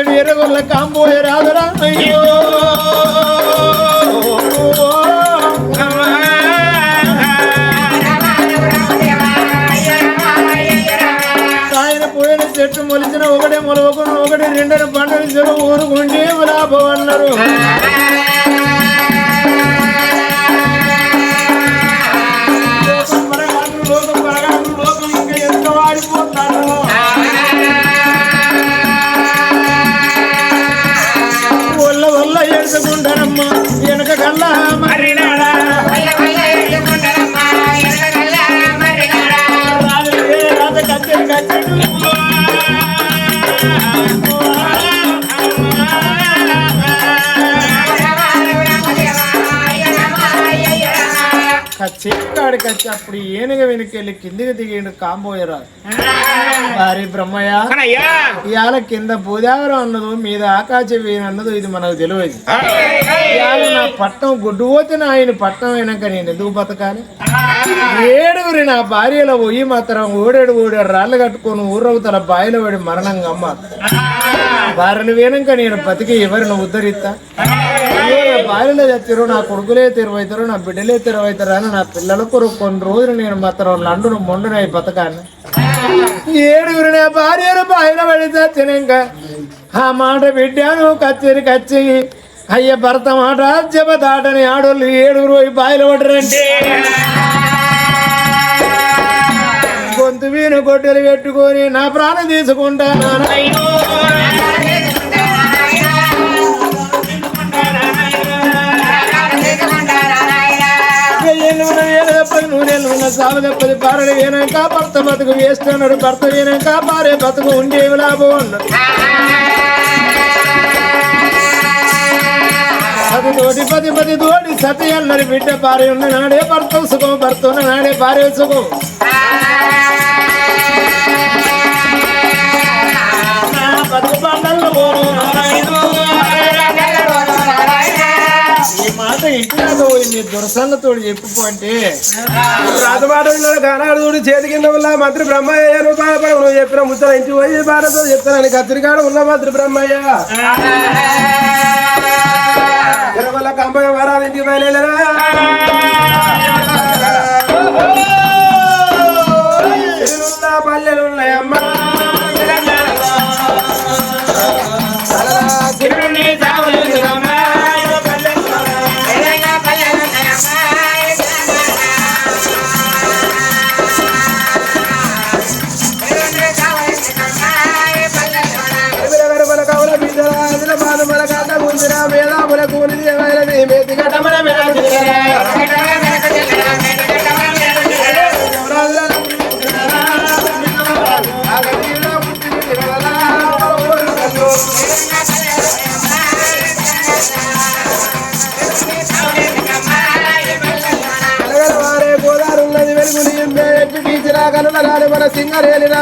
అతడు ఎరగొల్ల కాంబోయ రాదురా అయ్యో! ఆయన పోయిన చెట్టు మొలిచిన ఒకటే మొలవకుండా ఒకటి రెండని పంటలు చెరువు ఊరుకుంటే లాభం అన్నారు. లోకం పరగాను, లోకం ఇంకా ఎంత వాడిపోతారో. వచ్చి అప్పుడు ఏనుగ వెనుకెళ్ళి కిందికి దిగిండు కాంబోయరా వారి బ్రహ్మయ్య ఇవాళ కింద భూదేవరం అన్నదో మీద ఆకాశ వీణ అన్నదో ఇది మనకు తెలియదు ఇవాళ నా పట్టం గుడ్డు పోతే నా ఆయన పట్టం అయినాక నేను ఎందుకు బతకాలి? ఏడుగురి నా భార్యలో పోయి మాత్రం ఓడేడు ఓడాడు రాళ్ళు కట్టుకొని ఊరవుతల బాయిలో పడి మరణంగా అమ్మ భార్యను వేనాక నేను బతికి ఎవరిని ఉద్ధరిస్తా? భార్యలే తెచ్చారు నా కొడుకులే తెరవైతారు నా బిడ్డలే తెరవైతారు అని నా పిల్లల కొరకు కొన్ని రోజులు నేను మాత్రం లండును మొండునై బతకాను. ఏడుగురు నా భార్యను బాయిన పడి ఇంకా. ఆ మాట పెట్టాను కచ్చేరి కచ్చి. అయ్య భర్త మాట జప దాటని ఆడోళ్ళు ఏడుగురు పోయి బాయిలు పడరంటే గొంతు వీణ గొడ్డలు పెట్టుకొని నా ప్రాణం తీసుకుంటాను తప్పది ఉన్న సాగు తప్పది భార్య వేనాక భర్త బతుకు వేస్తున్నాడు భర్త వేనాక భార్య బతుకు ఉండేవి లాభం అన్నాడు. పది తోటి పది పది తోటి సతి అన్నది బిడ్డ భార్య ఉన్న నాడే భర్త సుఖం భర్త ఉన్న నాడే భార్య సుఖం. నా బతుకు బండల్లో పోను మాట ఇంటిదాకా పోయి మీ దురసన్నతోడు చెప్పుకో అంటే రాతమాటలో గానాడు చేతి కింద ఉన్న మంత్రి బ్రహ్మయ్య నువ్వు బాధపడ నువ్వు చెప్పిన ముచ్చట ఇంటి పోయి భారత చెప్తానని కత్తిరికాడ ఉన్న మంత్రి బ్రహ్మయ్య. తిరుమల కంప వరాలు ఇంటికి బయలుదేరా. సింగరేలిరా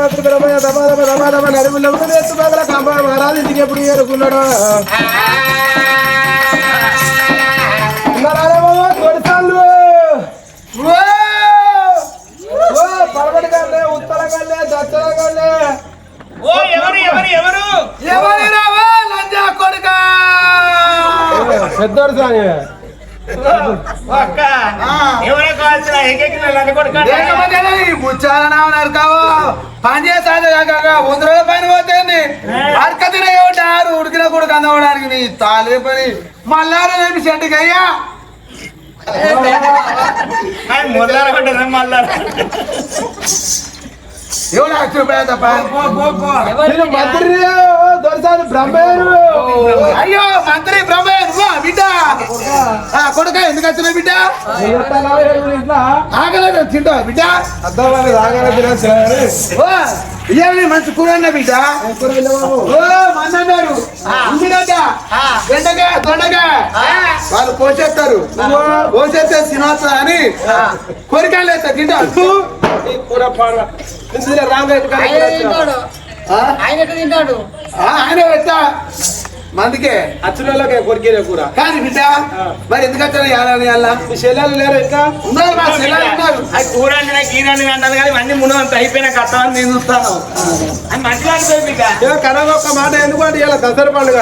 బ్రహ్మయ్య దమాదమ దమాదమ నడుముల ఎత్తు పగల కంబ మహారాజు ఇంటికి ఎప్పుడు. ఓ! ఎవరు ఎవరు ఎవరు ఎవరి రావా, లంజా కొడుకా? పెద్దోడు స్వామి నరకావు పని కాక వంద రోజుల పని పోతుంది అరకతిన ఆరు ఉడికిన కొడుకు అందవడానికి నీ తాలే పని. మళ్ళారు నేను చెట్టుకి అయ్యా. మొదలార కొట్టారు మళ్ళా ఎవడు యాక్చువల్ పోయేదా పో పో పో నేను మంత్రి దొరసాని బ్రహ్మయ్యను అయ్యో మంత్రి బ్రహ్మ నువ్వా బిడ్డ ఆ, కొడుక ఎందుకు వచ్చిన బిడ్డ ఇట్లా ఆగలేదు ఇదేమి మంచి కూర అన్న బిడ్డ ఇంటిదగ్గ బెండగా దొండగా వాళ్ళు కోసేస్తారు. కోసేస్తే సినిమా అని. కోరికలు వేస్తా తింటా కూర రాగా ఆయన తింటాడు. ఆయన పెట్టా. మందుకే అచ్చులకే కొరికేదే కూర. కానీ బిడ్డ మరి ఎందుకు వచ్చాను యాలని అలా మీ చెల్లెలు లేరు ఇంకా? ఉన్నారు మా చెల్లెలు ఉన్నారు. అది కూర అంటే నాకు ఈనాడు అంటారు కానీ అన్ని ముందు అంత అయిపోయిన కష్టం నేను చూస్తాను. అని మంచిగా ఏ కనవ ఒక్క మాట ఎందుకంటే ఇలా దసరా పండుగ?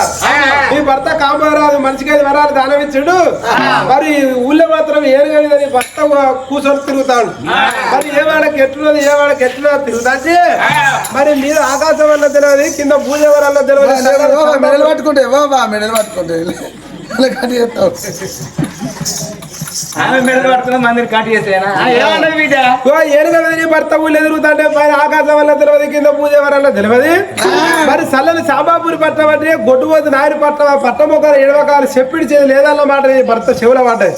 నీ భర్త కామరాజు మనిషికి ఐదు వరాలు దానం ఇచ్చిండు. మరి ఊళ్ళో మాత్రం ఏరు కానీ భర్త కూర్చొని తిరుగుతాడు. మరి ఏ వాళ్ళకి ఎట్లున్నది ఏ వాళ్ళకి ఎట్లున్నది తిరుగుతాంటే మరి మీరు ఆకాశం వల్ల తెలియదు కింద పూజ వల్ల తెలియదు మెడలు పట్టుకుంటే బాబా మెడలు పట్టుకుంటే ఇలా కట్ చేస్తావు. ఆమె మెడలు పడుతున్న మందిని కాటి చేసేనా? ఏమన్నది బిడ్డ? ఓ కదా నీ భర్త ఊళ్ళో ఎదురుగుతాంటే పైన ఆకాశం వల్ల తెలియదు కింద పూజ వల్ల తెలియదు? మరి చల్లని సాంబాపూరి పట్టం అంటే గొడ్డుపోతు నాయుడు పట్టం పట్టం ఒక ఎడవకాలు చెప్పిడిచేది లేదన్నమాట నీ భర్త చెవుల పడ్డది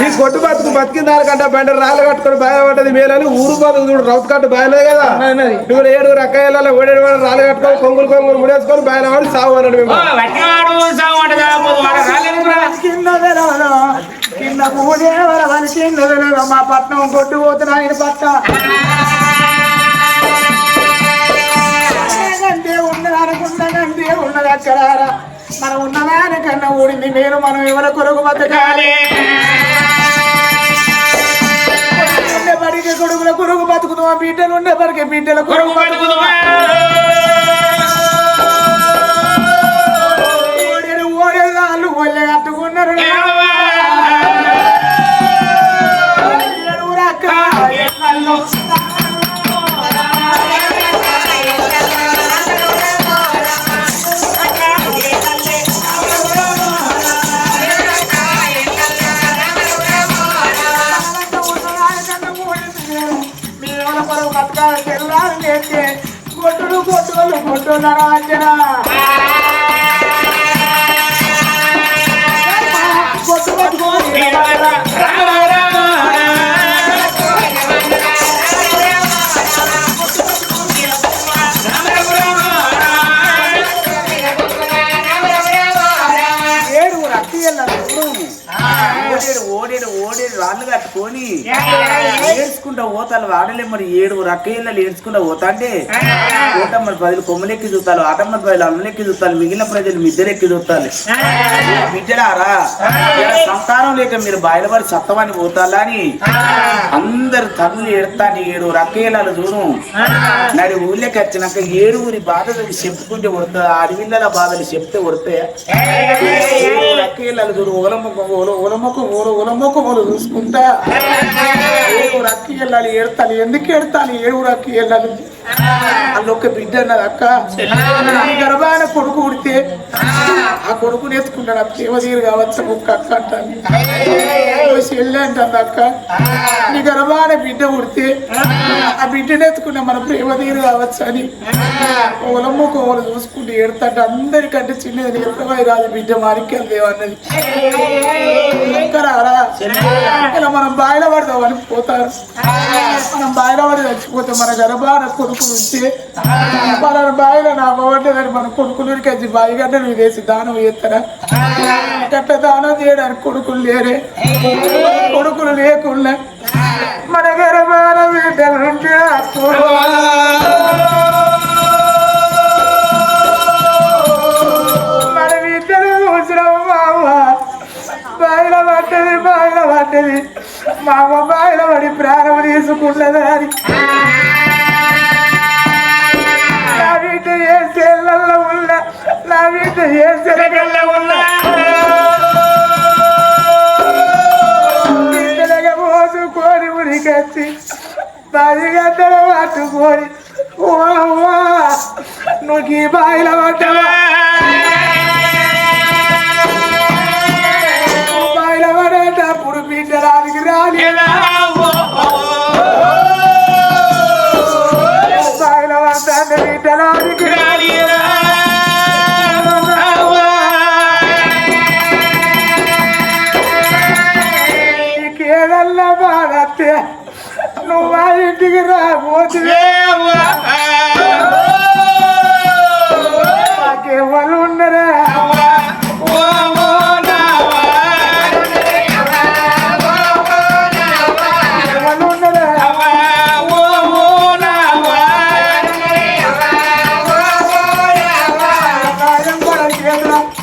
ఈ గొడ్డు బతుకు బతికిన దానికంటే బండి రాళ్ళు కట్టుకొని భయపడ్డది మేలని ఊరు బతుకు చూడు రౌత్ కట్టు బాయలేదు కదా. ఇప్పుడు ఏడు రకాయలలో ఓడేడు రాళ్ళు కట్టుకొని కొంగులు కొంగులు ముడేసుకొని బయలువాడి సాగు అన్నాడు ఓ, మేము వట్టివాడు సాగు అంటే కాకపోతే వాడు రాలేదు రా. కింద పూజేవరవని కింద మా పట్నం కొట్టు పోతున్నా ఆయన పట్ట. గంటే ఉన్నది అనుకున్న గంటే ఉన్నది అక్కడ మనం ఉన్నదాని కన్నా ఊడింది. మీరు మనం ఎవరి కొరకు బతకాలి? ఉండే బడికి కొడుకుల కొరకు బతుకుతాం. బిడ్డలు ఉండే బడికి బిడ్డల కొరకు కొడుకు ఎన్నెల్లో కొట్టుడు కొట్టులు కొట్టుల రాళ్ళు కట్టుకొని ఏడ్చుకుంటా పోతాను వాడలే మరి ఏడు రక్కయ్యలు ఏడ్చుకుంటా పోతా అంటే ఓటమ్మడి ప్రజలు కొమ్మలెక్కి చూస్తాను ఆటమ్మడి ప్రజలు అన్నలెక్కి చూస్తాను మిగిలిన ప్రజలు మిద్దరెక్కి చూస్తాను. బిడ్డలారా సంతానం లేక మీరు బయలుపడి సత్తమని పోతాలా అని అందరు తల్లు ఏడతాను ఏడు రక్కయ్యలు చూడు. నాడు ఊళ్ళోకి వచ్చినాక ఏడుగురి బాధలు చెప్పుకుంటే కొడుతుంది అడవిళ్ళ బాధలు చెప్తే కొడతాయా రక్కయ్యలు చూడు ఓలమ్మకు ఓలమ్మకు ఓలమ్మకు ఓలు చూసుకుంటా. ఏడుగురు అక్కి వెళ్ళాలి ఏడతాలి? ఎందుకు ఏడతాలి? ఏడుగురు అక్కి వెళ్ళాలి? వాళ్ళు ఒక బిడ్డ అన్నది అక్క. నీ గర్భాన కొడుకు ఉడితే ఆ కొడుకుని ఎత్తుకుంటాడు ఆ ప్రేమ తీరు కావచ్చు ఒక్క అక్క అంటాను చెల్లి అంటుంది అక్క. నీ గర్భాన బిడ్డ ఉడితే ఆ బిడ్డని ఎత్తుకున్న మన ప్రేమ తీరు కావచ్చు అని. ఓలమ్మ కోవలు చూసుకుంటూ ఏడుతాంటే అందరికంటే చిన్నది ఎక్కడై రాదు బిడ్డ మారికెళ్తే అన్నది. ఎక్కరారా మనం మనం బాయిల పడదామని పోతారు. మనం బాయిల పడి చచ్చిపోతే మన గర్భాన కొడుకు ఉంటే మన బాయిల నా బాగుంటుందని మన కొడుకులకి వచ్చి బాయి గడ్డ నువ్వు వేసి దానం చేస్తారా? గట్ట దానం చేయడానికి కొడుకులు లేరే. కొడుకులు లేకుండా మన గర్భాన బిడ్డలు బాయిల పడ్డది బాయిల పడ్డది మామ బాయిల పడి ప్రాణం తీసుకున్నది అని నా బిడ్డ ఏ సెల్లల్లో ఉన్నా నా బిడ్డ ఏ సెలగల్లో ఉన్నా. కోడి మోసుకొని పది గంటల పట్టుకొని ఓ నువ్వు ఈ బాయిల పడ్డవా పుట్టేటప్పుడు బిడ్డలానికి రాలేదా బిడ్డలానికి రాలేదా నీకేదల్లా బాధ నువ్వు ఇంటికి రాబోతుంది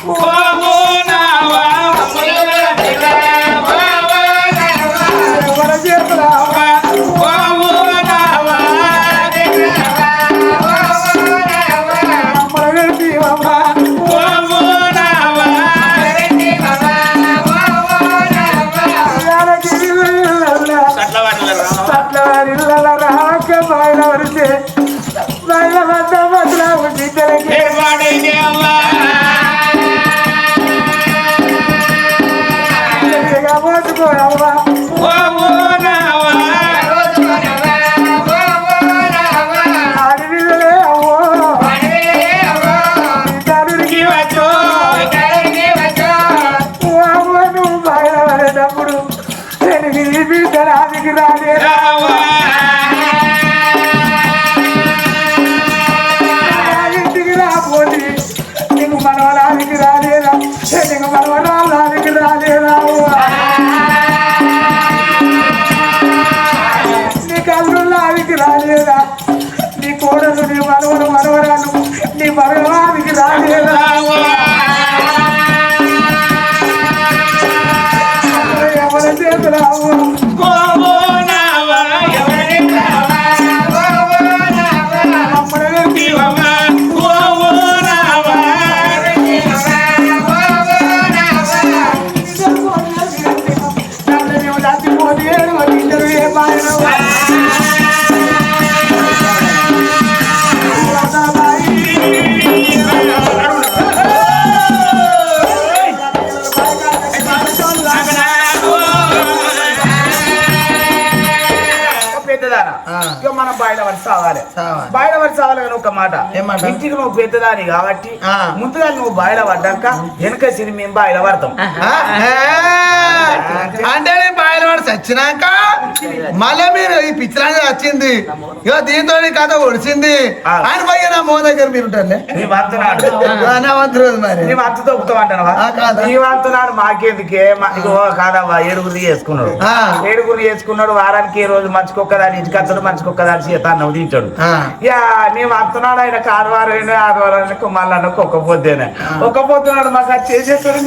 う మాట? ఇంటికి నువ్వు పెద్దదాని కాబట్టి. ముందుగా నువ్వు బయట పడ్డాక వెనక సిరి మేము బయట పడతాం? అంటే నేను బాయిల వాడు చచ్చినాక మళ్ళీ మీరు ఈ పిచ్చిరాని వచ్చింది. ఇక దీంతో కథ ఒడిచింది. ఆయన పోయి నా మో దగ్గర మీరు వంతనాడు మాకెందుకే? కాదవ్వా ఏడుగురు చేసుకున్నాడు. ఏడుగురు చేసుకున్నాడు వారానికి ఏ రోజు మంచికొక్క దాని ఇంటికత్తడు మంచికొక్క దాని సీతాన్ని ఉదించాడు. ఇక నీ వంతనాడు ఆయన అయినా ఆదివారం మళ్ళీ ఒక్క పొద్దునే. ఒక్క పొద్దునాడు మాకు అది చేసేస్తాడు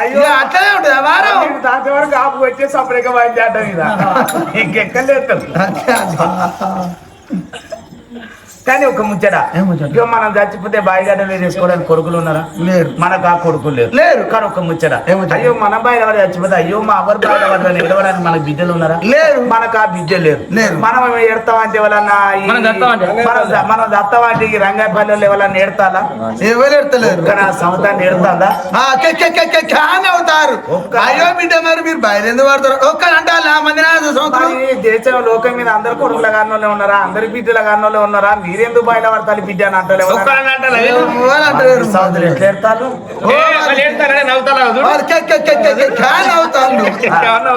అయ్యో. అట్లనే ఉంటుంది వారం? వరకు ఆపు వచ్చేసి అప్పటికే బయలుదేరడం మీద ఇంకెక్కలేదు కానీ ఒక ముచ్చట? ఇక మనం చచ్చిపోతే బాయిగడ్డలు చేసుకోవడానికి కొడుకులు ఉన్నారా? లేరు. మనకు ఆ కొడుకులు లేరు. లేరు. కానీ ఒక ముచ్చట? అయ్యో మన బాయిల వాడు చచ్చిపోతే అయ్యో మా ఎవరు బాయిల వాడు ఎడవడానికి మనకు బిడ్డలు ఉన్నారా? లేరు. మనకు ఆ బిడ్డలు లేరు. మనం ఎడతామంటే ఎవరన్నా మనం దత్తవాంటి రంగాపల్లి ఎవరన్నా ఎడతాలా ఎవరు ఎడతలేరు కానీ ఆ సంవత్సరాన్ని ఎడతాందా అవుతారు. అయ్యో బిడ్డ మరి మీరు బయలు ఎందుకు పడతారు ఒక్కరంటే మంది మరి దేశం లోకం మీద అందరు కొడుకుల గానోళ్ళే ఉన్నారా? అందరి బిడ్డల గానోళ్ళే ఉన్నారా? మీరెందుకు బయట పడతారు బిడ్డ అని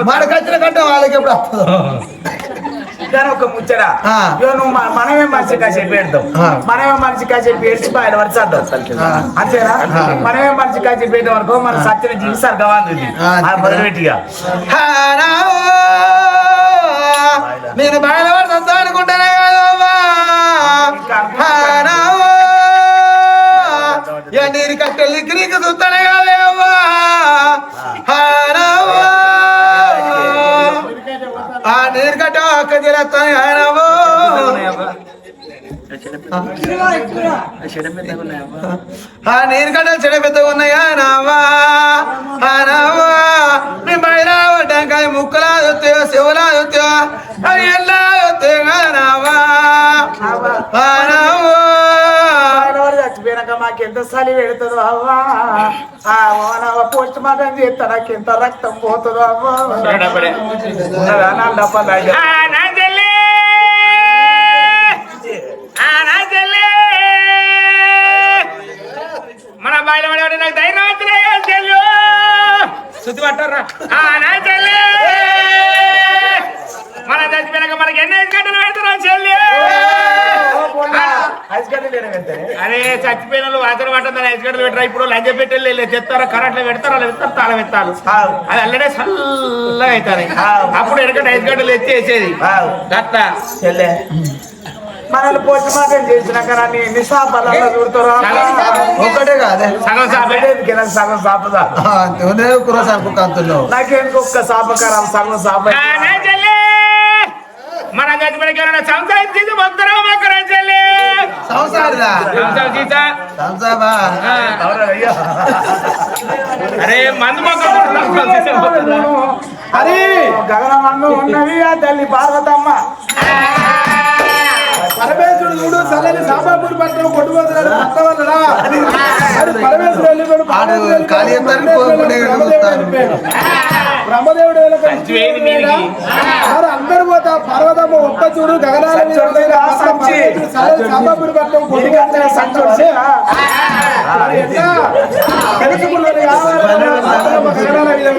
మనకు వచ్చిన కంటే వాళ్ళకి ఎప్పుడు కానీ ఒక ముచ్చట. నువ్వు మనమే మనిషి కాసేపు పెడతాం. మనమే మనిషి కాసేపు ఏడ్చి బయట పడిచేద్దాం అంతేనా? మనమే మనిషి కాసేపు పెట్టాం అనుకో మన సత్యన జీవి సర్గవాంది ఆ, అంతే. మొదలుపెట్టిగా. నేను బయలుపడుతుందా అనుకుంటానే ఆ నీరు కట్టలు చెడ పెద్దగా ఉన్నాయా? నావా నావా. నీ బయలా వడ్డాకాయ ముక్కలా వస్తాయో శివలా వస్తాయో అవి ఎలా వస్తాయో నావా. ఆ నావా. చచ్చిపోయినాక మాకు ఎంత సలి పెడుతుందో అవ్వా పోస్ట్ మార్టం చేస్తా నాకు ఎంత రక్తం పోతుందో అవ్వా డబ్బా నా దగ్గర? మన బాయిల పడేవాడు నాకు ధైర్యం వచ్చినా చెల్లు శుద్ధి పట్టారా మన చచ్చిపోయినాక మనకి ఎన్ని ఐదు గంటలు పెడతారా చెల్లి. అరే చచ్చిపోయిన వాళ్ళు వాసన పట్టదని ఐదు గంటలు పెట్టరా? ఇప్పుడు లంచ పెట్టెళ్ళి తెస్తారా కరెంట్లో పెడతారా? అలా పెడతారు తాళం ఎత్తారు ఆవు. అది అల్లడే చల్లగా అవుతారు. అప్పుడు ఎడకంటే ఐదు గంటలు ఎత్తేసేది ఆవు. అట్లా చెల్లె. మనల్ని పోస్ట్ మార్టం చేసినాక నన్ను ఎన్ని సాపాలలో చూడతారా? ఒక్కటే కాదే. సగం సాపే ఎందుకు నాకు సగం సాప కంతున్నావు నాకెందుకు ఒక్క సాపకారం సగం సాప మన సంసారం మాకు సంసారిదా? సంసారం సంసాబా? అరే మందు మొక్క అది గగనమందు ఉన్నది ఆ తల్లి పార్వతమ్మ. పరమేశ్వరుడు చూడు సరైన సాబాపూరి పట్టణం కొట్టుకోతున్నాడు పట్ట వల్లరా అది పరమేశ్వరుడు వెళ్ళిపోయాడు బ్రహ్మదేవుడు అందరు పోతా పర్వతమ్మ ఒక్క చూడు గగనాల సాబాపూరి పట్టణం? తెలుసుకున్నది కావాలన్నా పట్టణమ్మ గగనాల మీద